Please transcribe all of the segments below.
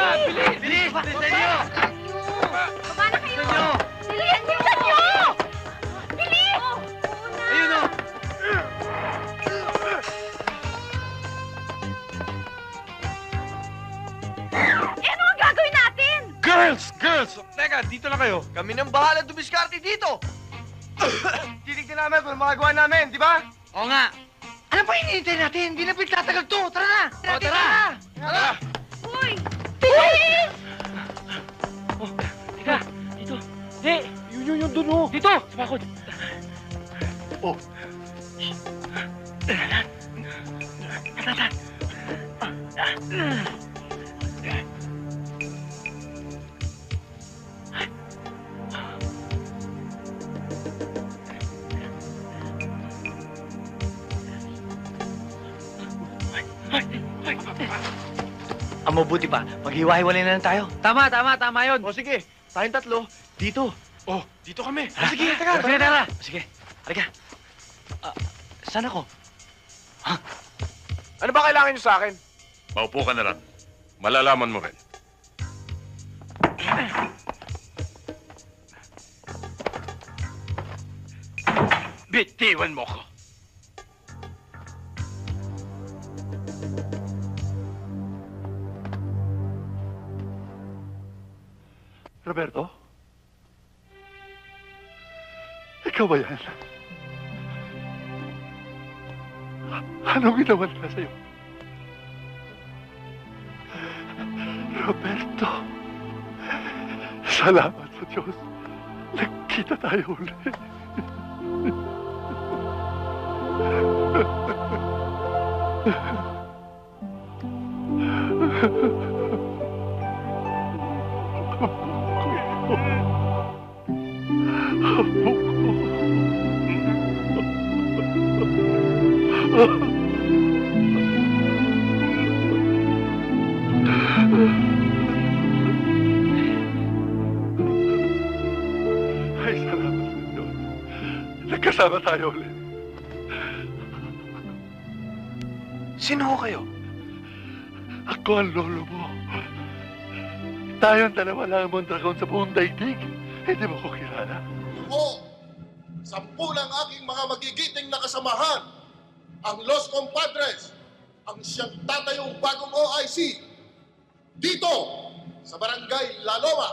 Bilis! Bilis! Bilisan niyo! Baba na kayo! Bilisan niyo! Bilis! Bilisan niyo! Bilis! Ayun o! Eh, ano ang gagawin natin? Girls! Girls! Teka, dito na kayo. Kami nang bahala dumiskarte dito. Titignan namin kung magagawa namin, di ba? Oo nga. Ano pa hinihintay natin? Hindi na pinagtatagal to. Tara na! O, tara! Tara! Uy! Bilis! Dito. Hindi, yun yun yung duno. Dito! Sumakot. Oh. Ang mabuti pa, maghiwa-hiwalay na lang tayo. Tama, tama, tama yun. O sige, tayong tatlo, dito. Oh, dito kami. O, sige, tara, sige, tara. O, sige, halika. Ah, saan ako? Ano ba kailangan niyo sa akin? Maupo ka na lang. Malalaman mo rin. Bitiwan mo ko. Roberto? Ikaw ba yan? Anong ginawa nila sa'yo? Roberto, salamat sa Diyos. Nagkita tayo ulit. Ay, Nagkasama tayo ulit. Sino ho kayo? Ako ang lolo mo. Tayong dalawa lang ang dragon sa buong daigdig. Hindi mo ko kilala. ko, sampu ng aking mga magigiting na kasamahan, ang Los Compadres, ang siyang tatayong bagong OIC, dito, sa Barangay Laloma.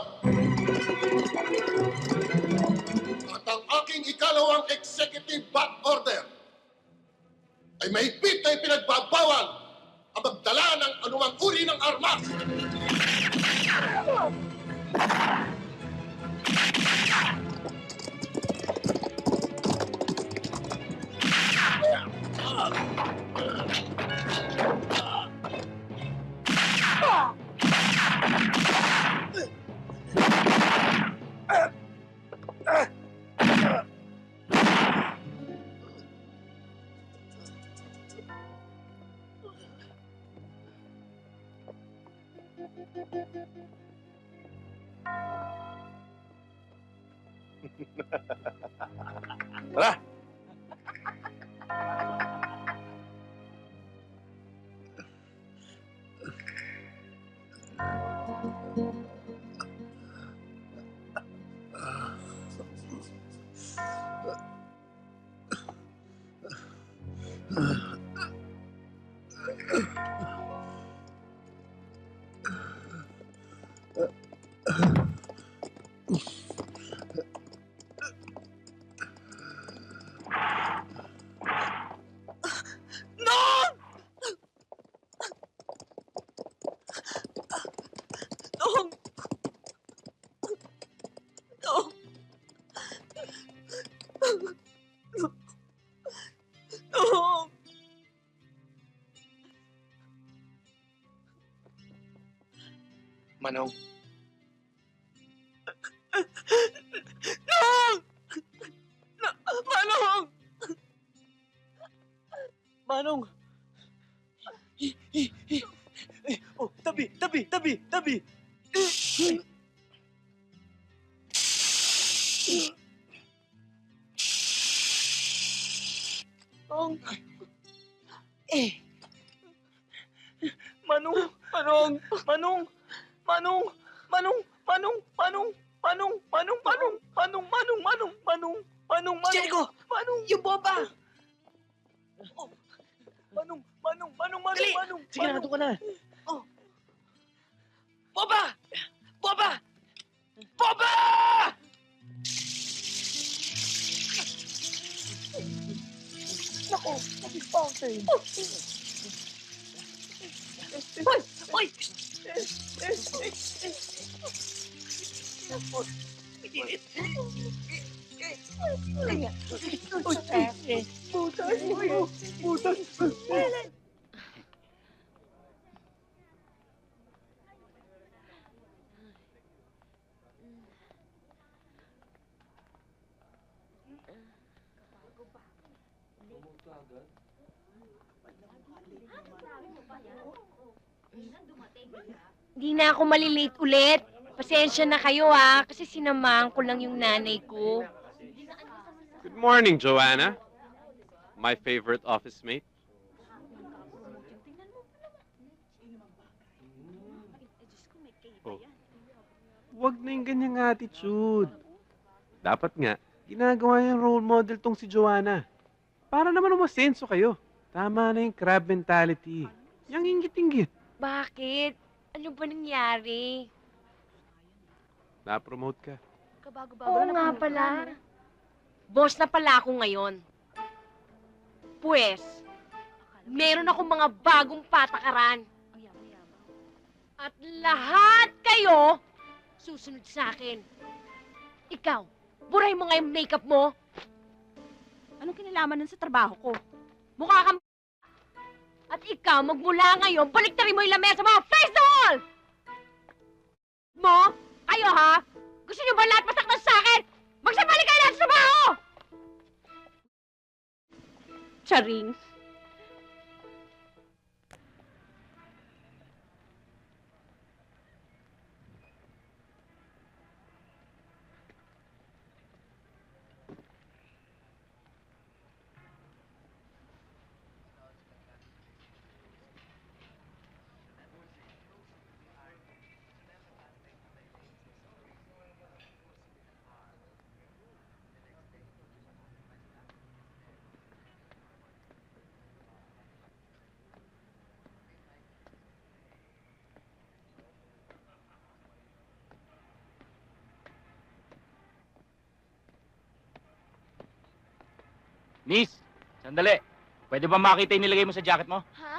Tara! Manong, Dong! Na, Manong! Manong! Hi, hi, Oh, tabi, tabi, tabi, tabi! Dong! Eh! Manong! Manong! Manong! Manong! Manong! Manong! Manong! Manong! Manong! Manong! Manong! Manong! Manong! Manong! Manong! Manong! Jericho! Manong! Yung bomba! Oh. Manong! Manong! Manong! Manong! Dali! Manong! Sige na, doon ka na. Oh. Bomba! Bomba! Bomba! Nako, naging fountain. Hindi na ako malilate ulit. Pasensya na kayo ah, kasi sinamahan ko lang yung nanay ko. Good morning, Joanna. My favorite office mate. Oh. Huwag na yung ganyang attitude. Dapat nga, ginagawa yung role model tong si Joanna. Para naman umasenso kayo. Tama na yung crab mentality. Yang inggit-inggit. Bakit? Ano ba nangyari? Na-promote ka. Oo nga pala. Boss na pala ako ngayon. Pues, meron akong mga bagong patakaran. At lahat kayo susunod sa akin. Ikaw, buray mo nga yung makeup mo. Anong kinalaman nun sa trabaho ko? Mukha kang At ikaw, magmula ngayon, baliktarin mo yung lamesa mo! Face the wall! Mo? Kayo ha? Gusto niyo ba lahat masaktan sa akin? Magsabali kayo lahat sa trabaho! Charing. Miss, sandali. Pwede ba makita yung nilagay mo sa jacket mo? Ha?